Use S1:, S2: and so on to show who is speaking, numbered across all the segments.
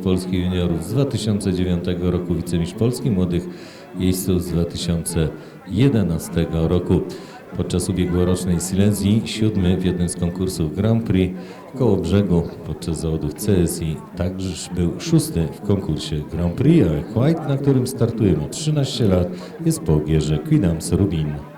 S1: Polski Juniorów z 2009 roku, wicemistrz Polski Młodych Jeźdźców z 2011 roku. Podczas ubiegłorocznej Silesii siódmy w jednym z konkursów Grand Prix w Kołobrzegu podczas zawodów CSI także był szósty w konkursie Grand Prix, a White, na którym startuje ma 13 lat, jest po ogierze Quidams Rubin.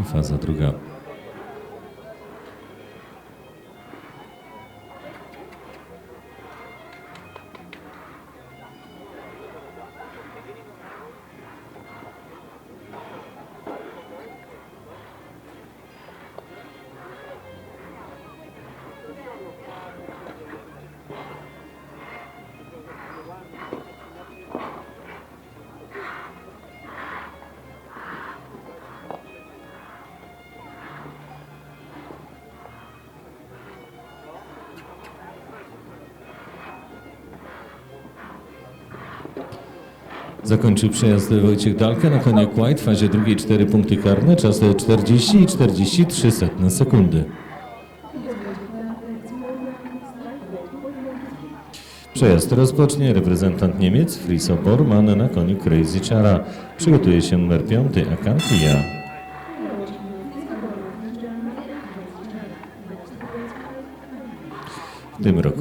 S1: e faz a drogada. Zakończył przejazd Wojciech Dalka na koniec White w fazie drugiej 4 punkty karne, czas to 40 i 43 setne sekundy. Przejazd rozpocznie reprezentant Niemiec Friso Bormann na koniu Crazy Chara. Przygotuje się numer 5 Akantia. W tym roku